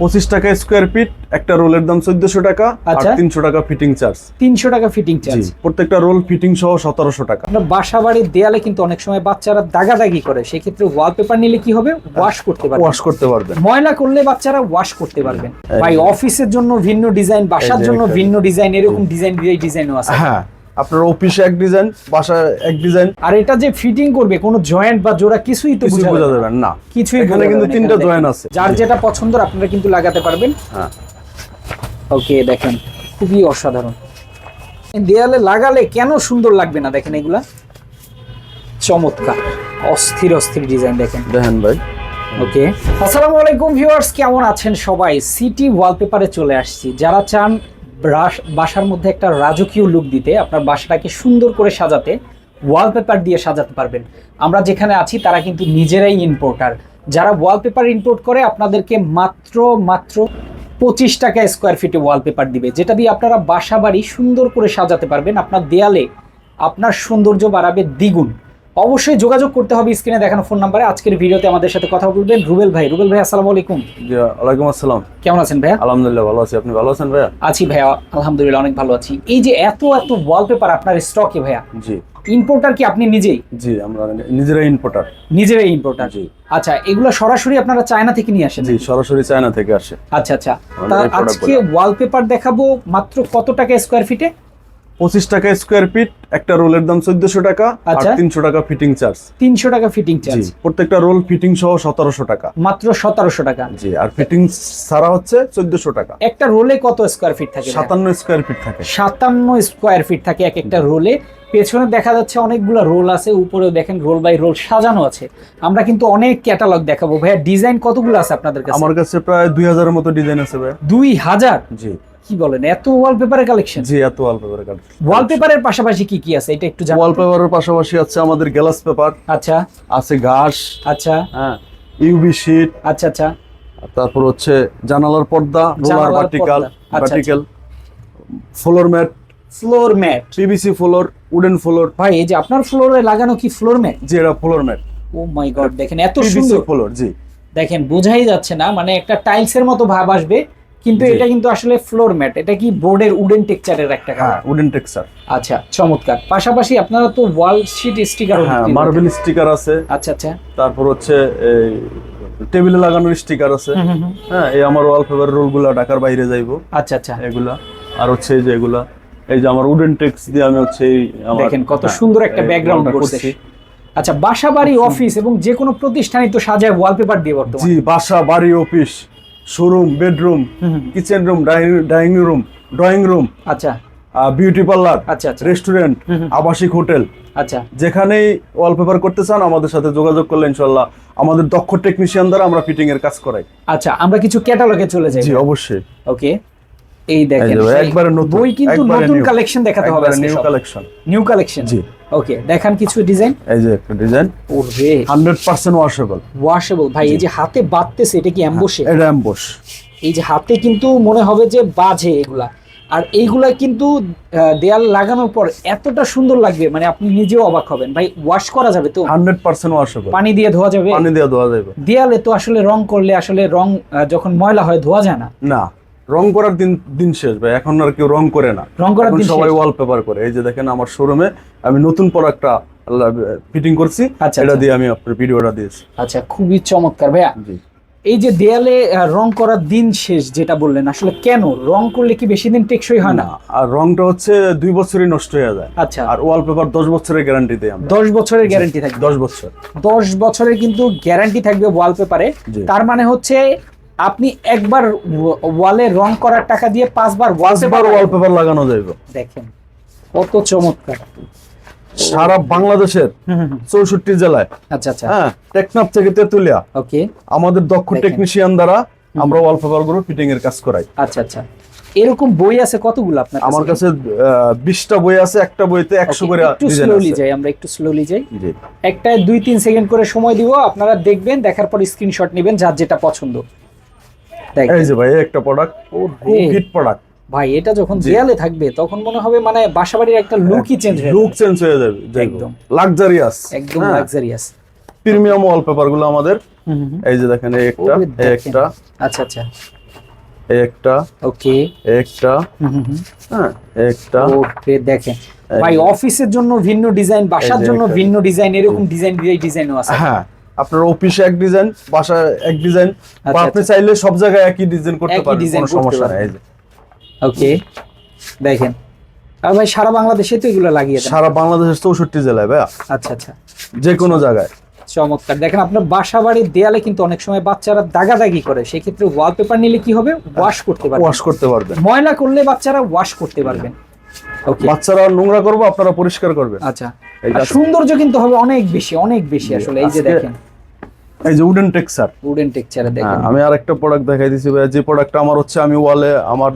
পঁচিশ টাকা square feet একটা রোলের দাম চোদ্দশো টাকা আর আচ্ছা। তিনশো টাকা ফিটিং চার্জ তিনশো টাকা ফিটিং চার্জ প্রত্যেকটা রোল ফিটিং সহ সতেরোশো টাকা। আপনার বাসা বাড়ির দেয়ালে কিন্তু অনেক সময় বাচ্চারা দাগাদাগি করে সেক্ষেত্রে ওয়ালপেপার নিলে কি হবে? ওয়াশ করতে পারবে ওয়াশ করতে পারবে ময়লা করলে বাচ্চারা ওয়াশ করতে পারবেন। ভাই অফিসের জন্য ভিন্ন ডিজাইন বাসার জন্য ভিন্ন ডিজাইন এরকম ডিজাইন দিয়ে ডিজাইনও আছে। হ্যাঁ আপনার অফিসে এক ডিজাইন বাসা এক ডিজাইন আর এটা যে ফিটিং করবে কোনো জয়েন্ট বা জোড়া কিছুই তো বোঝা যাবে না। কিছুই এখানে কিন্তু তিনটা এখানে জয়েন দেখেন। আছে। যার যেটা পছন্দ আপনারা কিন্তু লাগাতে পারবেন। হ্যাঁ। ওকে দেখেন খুবই অসাধারণ। দেয়ালে লাগালে কেন সুন্দর লাগবে না? দেখেন এগুলা। চমৎকার অস্থির অস্থির ডিজাইন দেখেন। দেখেন ভাই। ওকে। আসসালামু আলাইকুম ভিউয়ার্স কেমন আছেন সবাই? সিটি ওয়ালপেপারে চলে আসছি। যারা চান বাসার মধ্যে একটা রাজকীয় লুক দিতে আপনার বাসাটাকে সুন্দর করে সাজাতে ওয়ালপেপার দিয়ে সাজাতে পারবেন। আমরা যেখানে আছি, তারা কিন্তু নিজেরাই ইম্পোর্টার যারা ওয়ালপেপার ইম্পোর্ট করে, আপনাদেরকে মাত্র মাত্র পঁচিশ টাকা স্কোয়ার ফিটে ওয়ালপেপার দিবে। যেটা দিয়ে আপনারা বাসা বাড়ি সুন্দর করে সাজাতে পারবেন। আপনার দেয়ালে আপনার সৌন্দর্য বাড়াবে দ্বিগুণ। অবশ্যই যোগাযোগ করতে হবে স্ক্রিনে দেখানো ফোন নাম্বারে। আজকের ভিডিওতে আমাদের সাথে কথা বলবেন রুবেল ভাই। রুবেল ভাই আসসালামু আলাইকুম। ওয়ালাইকুম আসসালাম। কেমন আছেন ভাইয়া? আলহামদুলিল্লাহ ভালো আছি। আপনি ভালো আছেন ভাইয়া? আছি ভাইয়া আলহামদুলিল্লাহ অনেক ভালো আছি। এই যে এত এত ওয়ালপেপার আপনার স্টকে ভাইয়া? জি। ইম্পোর্টার কি আপনি নিজেই? জি আমরা নিজেরাই ইম্পোর্টার নিজেরাই ইম্পোর্টার জি। আচ্ছা এগুলো সরাসরি আপনারা চায়না থেকে নিয়ে আসেন? জি সরাসরি চায়না থেকে আসে। আচ্ছা আচ্ছা। আজকে ওয়ালপেপার দেখাবো মাত্র কত টাকা স্কোয়ার ফিটে পঁচিশ টাকা স্কোয়ার ফিট একটা রোলের দাম চোদ্দশো টাকা আর আচ্ছা। তিনশো টাকা ফিটিং চার্জ তিনশো টাকা ফিটিং চার্জ প্রত্যেকটা রোল ফিটিং সহ সতেরোশো টাকা। মাত্র সতেরোশো টাকা। জি আর ফিটিং ছাড়া হচ্ছে চোদ্দশো টাকা। একটা রোলে কত স্কোয়ার ফিট থাকে সাতান্ন স্কোয়ার ফিট থাকে। সাতান্ন স্কোয়ার ফিট থাকে এক একটা রোলে। পেছনে দেখা যাচ্ছে অনেকগুলো রোল আছে উপরেও দেখেন রোল বাই রোল সাজানো আছে। আমরা কিন্তু অনেক ক্যাটালগ দেখাবো। ভাইয়া ডিজাইন কতগুলো আছে আপনাদের কাছে? আমার কাছে প্রায় দুই হাজারের মতো ডিজাইন আছে ভাই দুই হাজার? জি। কি বলেন? এত ওয়ালপেপারের কালেকশন জি এত ওয়ালপেপার কার্ড ওয়ালপেপারের পাশাপাশি কি কি আছে? এটা একটু জানান ওয়ালপেপারের পাশাপাশি আছে আমাদের গ্লাস পেপার আচ্ছা। আছে ঘাস। আচ্ছা। হ্যাঁ ইউবি শিট আচ্ছা আচ্ছা। তারপর হচ্ছে জানালার পর্দা roller vertical vertical floor mat floor mat PVC floor wooden floor ভাই এই যে আপনার ফ্লোরে লাগানো কি ফ্লোর ম্যাট জি এটা floor mat O my god দেখেন এত সুন্দর। ফ্লোর জি। দেখেন বোঝাই যাচ্ছে না মানে একটা টাইলসের মতো ভাব আসবে। কিন্তু এটা কিন্তু আসলে ফ্লোর ম্যাট এটা কি বোর্ডের উডেন টেক্সচারের একটা হ্যাঁ উডেন টেক্সচার আচ্ছা চমৎকার। পাশাপাশি আপনারা তো wall sheet sticker marble sticker আছে। আচ্ছা আচ্ছা। তারপর হচ্ছে এই টেবিলে লাগানোর স্টিকার আছে। হ্যাঁ এই আমার ওয়ালপেপার রোলগুলা ঢাকার বাইরে যাইবো। আচ্ছা আচ্ছা। এগুলা। আর হচ্ছে যে এগুলা এই যে আমার উডেন টেক্স দিয়ে আমি হচ্ছে এই আমার দেখেন কত হ্যাঁ, সুন্দর একটা ব্যাকগ্রাউন্ড করছি। আচ্ছা বাসা বাড়ি অফিস এবং যে কোনো প্রতিষ্ঠানই তো সাজায় ওয়ালপেপার দিয়ে বর্তমানে। জি বাসা বাড়ি office showroom bedroom. Kitchen room dining room drawing room আচ্ছা। বিউটি পার্লার আচ্ছা আচ্ছা। রেস্টুরেন্ট হুম। আবাসিক হোটেল। আচ্ছা। যেখানেই ওয়ালপেপার করতে চান আমাদের সাথে যোগাযোগ করলে ইনশাল্লাহ আমাদের দক্ষ টেকনিশিয়ান দ্বারা আমরা ফিটিং এর কাজ করাই। আচ্ছা আমরা কিছু ক্যাটালগে চলে যাই। জি অবশ্যই। ওকে এই দেখেন একবারে নতুন, বই কিন্তু নতুন কালেকশন দেখাতে হবে নিউ কালেকশন নিউ কালেকশন জি। ওকে দেখান কিছু ডিজাইন এই যে একটা ডিজাইন ওরে। হান্ড্রেড পার্সেন্ট ওয়াশেবল ওয়াশেবল ভাই এই যে হাতে বাঁধতেছে এটা কি অ্যাম্বসে এটা এই যে হাতে কিন্তু মনে হবে যে বাজে এগুলা। আর এইগুলা কিন্তু দেয়াল লাগানোর পর এতটা সুন্দর লাগবে মানে আপনি নিজেও অবাক হবেন। ভাই ওয়াশ করা যাবে তো? হান্ড্রেড পার্সেন্ট ওয়াশেবল পানি দিয়ে ধোয়া যাবে? পানি দিয়ে ধোয়া যাবে। দেয়ালে তো আসলে রং করলে আসলে রং যখন ময়লা হয় ধোয়া যায় না? না। রং করার দিন দিন শেষ ভাই এখন আর কেউ রং করে না। রং করার দিন সবাই। ওয়ালপেপার করে। এই যে দেখেন আমার শোরুমে আমি নতুন প্রোডাক্টটা ফিটিং করছি। আচ্ছা, এটা আচ্ছা। দিয়ে আমি আপনার ভিডিওটা দিয়েছি। আচ্ছা খুবই চমৎকার ভাইয়া। জি। এই যে দেয়ালে রং করার দিন শেষ যেটা বললেন আসলে কেন? রং করলে কি বেশি দিন টেকসই হয় না? আর রংটা হচ্ছে দুই বছরই নষ্ট হয়ে যায়। আচ্ছা। আর ওয়ালপেপার দশ বছরের গ্যারান্টি দেয় আমরা। দশ বছরের গ্যারান্টি থাকবে। দশ বছর। দশ বছরের কিন্তু গ্যারান্টি থাকবে ওয়ালপেপারে। তার মানে হচ্ছে আপনি একবার ওয়ালে রং করার টাকা দিয়ে পাঁচবার পাঁচবার ওয়ালপেপার ওয়ালপেপার লাগানো যাবে দেখেন কত চমৎকার। সারা বাংলাদেশের। চৌষট্টি জেলায়। আচ্ছা আচ্ছা। হ্যাঁ টেকনাফ থেকে তেতুলিয়া। ওকে। আমাদের দক্ষ টেকনিশিয়ান দ্বারা আমরা ওয়ালপেপারগুলো ফিটিং এর কাজ করাই। আচ্ছা আচ্ছা। এরকম বই আছে কতগুলো আপনার আমার কাছে বিশটা বই আছে একটা বইতে একশো করে একটু স্লোলি যাই আমরা একটু স্লোলি যাই। জি একটায় দুই তিন সেকেন্ড করে সময় দিব আপনারা দেখবেন দেখার পর স্ক্রিনশট নেবেন যার যেটা পছন্দ। এই যে ভাই একটা প্রোডাক্ট ও হিট প্রোডাক্ট ভাই এটা যখন। দেয়ালে থাকবে তখন মনে হবে মানে বাসাবাড়ির একটা লুকই চেঞ্জ হয়ে লুক চেঞ্জ হয়ে যাবে একদম। লাক্সারিয়াস একদম লাক্সারিয়াস প্রিমিয়াম ওয়ালপেপারগুলো আমাদের। এই যে দেখেন এই একটা এই একটা। আচ্ছা আচ্ছা। এই একটা। ওকে। একটা। হ্যাঁ একটা। ওকে দেখেন। ভাই অফিসের জন্য ভিন্ন ডিজাইন বাসার জন্য ভিন্ন ডিজাইন এরকম ডিজাইন ডিজাইনও আছে। হ্যাঁ। আপনার অফিসে এক ডিজাইন বাসায় এক ডিজাইন বা আচ্ছা, আপনি আচ্ছা। চাইলে সব জায়গায় একই ডিজাইন করতে design কোনো সমস্যা নাই ওকে দেখেন। আর ভাই সারা বাংলাদেশে তো এগুলো লাগিয়ে দেন। সারা বাংলাদেশের চৌষট্টি জেলায় ভাইয়া। আচ্ছা আচ্ছা। যে কোনো জায়গায়। চমৎকার। দেখেন আপনার বাসা বাড়ির দেয়ালে কিন্তু অনেক সময় বাচ্চারা দাগাদাগি করে। সেক্ষেত্রে ওয়ালপেপার নিলে কি হবে? ওয়াশ করতে পারবে ওয়াশ করতে পারবে ময়লা করলে বাচ্চারা ওয়াশ করতে পারবেন। বাচ্চারা নোংরা করব আপনারা পরিষ্কার করবেন। আচ্ছা। সৌন্দর্য কিন্তু হবে অনেক বেশি অনেক বেশি আসলে এই যে দেখেন। এই যে উডেন উডেন টেক্সচারে দেখেন। আমি আর একটা প্রোডাক্ট দেখাই দিছি যে প্রোডাক্টটা আমার হচ্ছে আমি ওয়ালে আমার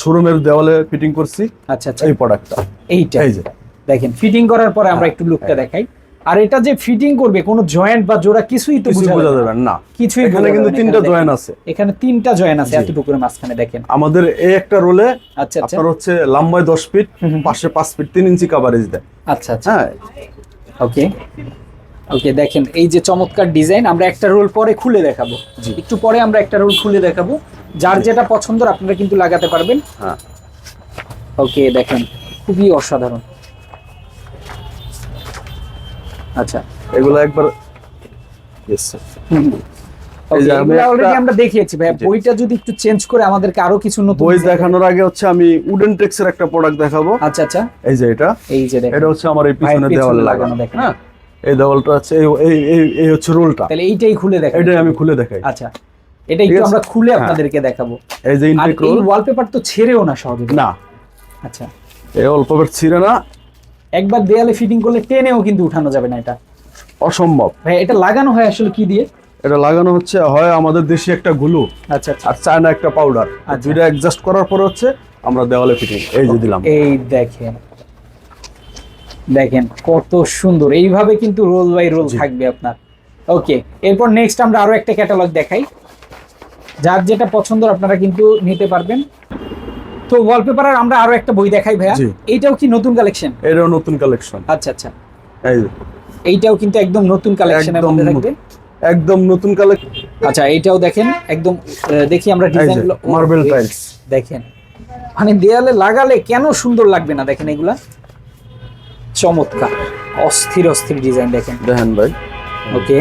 শোরুমের দেওয়ালে ফিটিং করছি। আচ্ছা আচ্ছা। এই প্রোডাক্টটা এইটা। এই যে। দেখেন ফিটিং করার পরে আমরা একটু লুকটা দেখাই। আর এটা যে ফিটিং করবে কোনো জয়েন্ট বা জোড়া কিছুই তো বোঝা যাবে না। কিছুই এখানে কিন্তু তিনটা এখানে জয়েন আছে। এখানে তিনটা জয়েন্ট আছে জি। এতটুকুর মাঝখানে দেখেন। আমাদের এই একটা রোলে আচ্ছা আচ্ছা। আপনার হচ্ছে লম্বায় দশ ফিট হুম হুম। পাশে পাঁচ ফিট তিন ইঞ্চি কাভারেজ দেয়। আচ্ছা আচ্ছা। হ্যাঁ। ওকে ওকে দেখেন এই যে চমৎকার ডিজাইন আমরা একটা রোল পরে খুলে দেখাবো। একটু পরে আমরা একটা রোল খুলে দেখাবো। যার যেটা পছন্দ আপনারা কিন্তু লাগাতে পারবেন। হ্যাঁ। ওকে দেখেন খুবই অসাধারণ। আচ্ছা এগুলো একবার আমরা দেখিয়েছি ভাই। বইটা যদি একটু চেঞ্জ করে আমাদেরকে আরও কিছু নতুন বই দেখানোর আগে হচ্ছে আমি উডেন টেক্সের একটা প্রোডাক্ট দেখাবো। আচ্ছা আচ্ছা। এই যে এটা। এই যে এটা হচ্ছে আমার এই পিছনে পেছনে দেওয়ালে লাগানো লাগানো। দেখেন। হ্যাঁ? এই দেওয়ালটা আছে এই- এই এই- এই হচ্ছে রোলটা। তাহলে এইটাই খুলে এটাই আমি খুলে দেখাই। আচ্ছা। এটা একটু আমরা খুলে হ্যাঁ। আপনাদেরকে দেখাবো। এই যে ইনটেক রোল ওয়ালপেপার তো ছেড়েও না সহজে। না। আচ্ছা। এই ছিঁড়ে না। একবার দেয়ালে ফিটিং করলে টেনেও কিন্তু উঠানো যাবে না এটা। অসম্ভব। ভাই এটা লাগানো হয় আসলে কি দিয়ে? এটা লাগানো হচ্ছে হয় আমাদের দেশি একটা গুলো আচ্ছা আচ্ছা। আর চায়না একটা পাউডার আর দুইটা অ্যাডজাস্ট করার পর হচ্ছে আমরা দেওয়ালে ফিটিং এই যে দিলাম। এই দেখেন। দেখেন কত সুন্দর। এইভাবে কিন্তু রোল বাই রোল থাকবে আপনার। ওকে এরপর নেক্সট আমরা আরও একটা ক্যাটালগ দেখাই। যার যেটা পছন্দ আপনারা কিন্তু নিতে পারবেন। তো ওয়ালপেপারের আমরা আরও একটা বই দেখাই ভাইয়া। এইটাও কি নতুন কালেকশন এটাও নতুন কালেকশন আচ্ছা আচ্ছা। এই এইটাও কিন্তু একদম নতুন কালেকশনের মধ্যে থাকবে। একদম নতুন কালেকশন আচ্ছা এইটাও দেখেন একদম দেখি আমরা ডিজাইনগুলো মার্বেল টাইলস দেখেন। মানে দেয়ালে লাগালে কেন সুন্দর লাগবে না? দেখেন এগুলা। চমৎকার। অস্থির অস্থির ডিজাইন দেখেন। দেখেন ভাই। ওকে।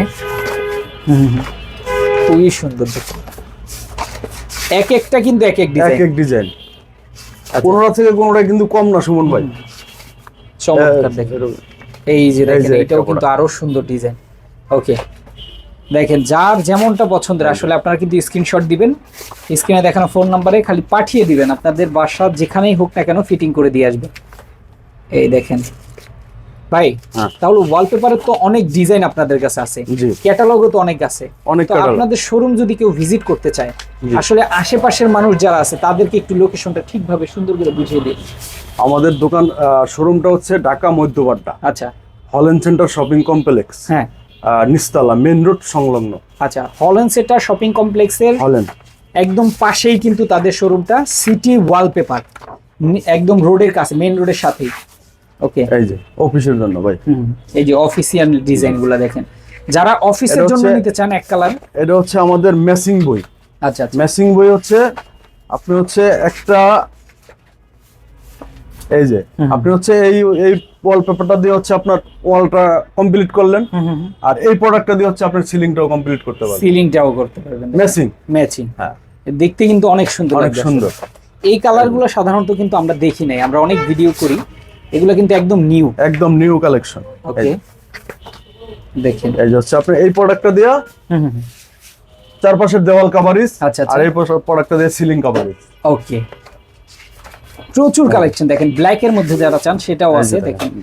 খুবই সুন্দর দেখুন। এক একটা কিন্তু এক এক ডিজাইন এক এক ডিজাইন কোনোটা থেকে কোনোটা কিন্তু কম না সুমন ভাই? চমৎকার এই- দেখেন। এই যে দেখেন এটাও কিন্তু আরও সুন্দর ডিজাইন। ওকে। দেখেন যার যেমনটা পছন্দের আসলে আপনারা কিন্তু স্ক্রিনশট দিবেন। স্ক্রিনে দেখানো ফোন নাম্বারে খালি পাঠিয়ে দিবেন। আপনাদের বাসা যেখানেই হোক না কেন ফিটিং করে দিয়ে আসবে। এই দেখেন। ভাই হ্যাঁ। তাহলে ওয়ালপেপারের তো অনেক ডিজাইন আপনাদের কাছে আছে। ক্যাটালগও তো অনেক আছে। অনেক আপনাদের শোরুম যদি কেউ ভিজিট করতে চায় আসলে আশেপাশের মানুষ যারা আছে তাদেরকে একটু লোকেশনটা ঠিকভাবে সুন্দর করে বুঝিয়ে দিন। আমাদের দোকান শোরুমটা হচ্ছে ঢাকা মধ্যবাড্ডা। আচ্ছা। হলেন সেন্টার শপিং কমপ্লেক্স হ্যাঁ। নিস্তালা মেন রোড সংলগ্ন। আচ্ছা হলেন সেটার শপিং কমপ্লেক্সের হলেন একদম পাশেই কিন্তু তাদের শোরুমটা সিটি ওয়ালপেপার একদম রোডের কাছে মেইন রোডের সাথেই। ওকে এই যে অফিসের জন্য ভাই। এই যে অফিসিয়াল দেখেন। যারা অফিসের জন্য নিতে চান এক কালার এটা হচ্ছে আমাদের ম্যাচিং বই। আচ্ছা আচ্ছা। ম্যাচিং বই হচ্ছে আপনি হচ্ছে একটা এই যে আপনি হচ্ছে এই এই ওয়ালপেপারটা দিয়ে হচ্ছে আপনার ওয়ালটা কমপ্লিট করলেন আর এই প্রোডাক্টটা দিয়ে হচ্ছে আপনার সিলিংটাও কমপ্লিট করতে পারবেন। সিলিংটাও করতে পারবেন। ম্যাচিং ম্যাচিং হ্যাঁ। দেখতে কিন্তু অনেক সুন্দর অনেক সুন্দর। এই কালারগুলো সাধারণত কিন্তু আমরা দেখি নাই আমরা অনেক ভিডিও করি। এগুলো কিন্তু একদম নিউ। একদম নিউ কালেকশন। ওকে দেখেন। এই হচ্ছে আপনি এই প্রোডাক্টটা দিয়ে চারপাশের দেওয়াল কাভারিজ আচ্ছা, আচ্ছা। আর এই প্রোডাক্টটা দিয়ে সিলিং কাভারিজ ওকে প্রচুর কালেকশন দেখেন ব্ল্যাক এর মধ্যে যারা চান সেটাও আছে। দেখেন।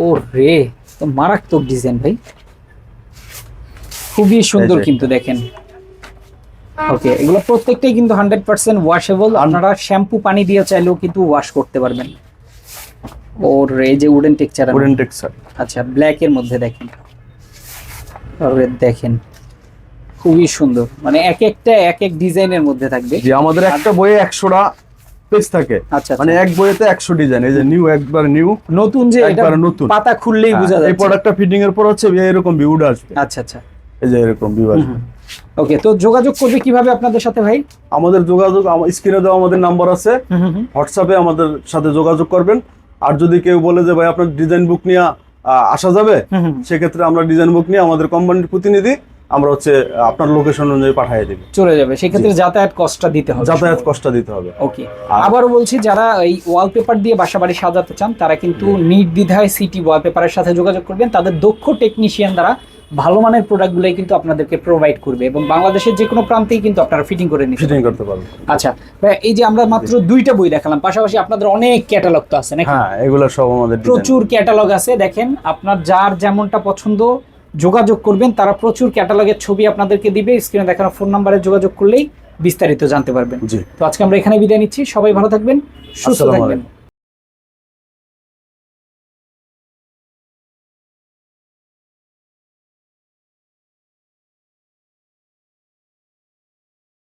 ও রে তো মারাত্মক ডিজাইন ভাই। খুবই সুন্দর কিন্তু দেখেন। ওকে এগুলো প্রত্যেকটাই কিন্তু হান্ড্রেড পার্সেন্ট ওয়াশেবল আপনারা শ্যাম্পু পানি দিয়ে চাইলেও কিন্তু ওয়াশ করতে পারবেন। ওর এই যে উডেন টেক্সচার উডেন টেক্সচার আচ্ছা ব্ল্যাক এর মধ্যে দেখেন। তারপরে দেখেন। খুবই সুন্দর। মানে এক একটা এক এক ডিজাইনের মধ্যে থাকবে। যে আমাদের একটা বইয়ে একশোটা পেজ থাকে। আচ্ছা মানে এক বইয়েতে একশো ডিজাইন এই যে নিউ একবার নিউ নতুন যে একবারে নতুন। পাতা খুললেই বোঝা যায় এই যাচ্ছে। প্রোডাক্টটা ফিটিং এর পর হচ্ছে এরকম ভিউড আসবে। আচ্ছা আচ্ছা। এই যে এরকম ভিউ আসবে। ওকে তো যোগাযোগ করবে কীভাবে আপনাদের সাথে ভাই? আমাদের যোগাযোগ স্ক্রিনে দেওয়া আমাদের নাম্বার আছে। হোয়াটসঅ্যাপে আমাদের সাথে যোগাযোগ করবেন। আর যদি কেউ বলে যে ভাই আপনার ডিজাইন বুক নিয়ে আসা যাবে? সেক্ষেত্রে আমরা ডিজাইন বুক নিয়ে আমাদের কোম্পানির প্রতিনিধি আমরা হচ্ছে আপনার লোকেশন অনুযায়ী পাঠিয়ে দিবে। চলে যাবে। সেক্ষেত্রে যাতায়াত কষ্টটা দিতে হবে যাতায়াত কষ্টটা দিতে হবে। ওকে আবারও বলছি যারা এই ওয়ালপেপার দিয়ে বাসা বাড়ি সাজাতে চান তারা কিন্তু নির্দ্বিধায় সিটি ওয়ালপেপারের সাথে যোগাযোগ করবেন। তাদের দক্ষ টেকনিশিয়ান দ্বারা ভালো মানের প্রোডাক্টগুলোই কিন্তু আপনাদেরকে প্রোভাইড করবে এবং বাংলাদেশের যে কোনো প্রান্তেই কিন্তু আপনারা ফিটিং করে নিতে ফিটিং করতে পারবেন। আচ্ছা ভাই, এই যে আমরা মাত্র দুইটা বই দেখালাম পাশাপাশি আপনাদের অনেক ক্যাটালগ তো আছে নাকি? হ্যাঁ এগুলো সব আমাদের প্রচুর ক্যাটালগ আছে দেখেন আপনার যার যেমনটা পছন্দ যোগাযোগ করবেন তারা প্রচুর ক্যাটালগের ছবি আপনাদেরকে দিবে স্ক্রিনে দেখানো ফোন নাম্বারে যোগাযোগ করলেই বিস্তারিত জানতে পারবেন। জি। তো আজকে আমরা এখানে বিদায় নিচ্ছি সবাই ভালো থাকবেন সুস্থ থাকবেন।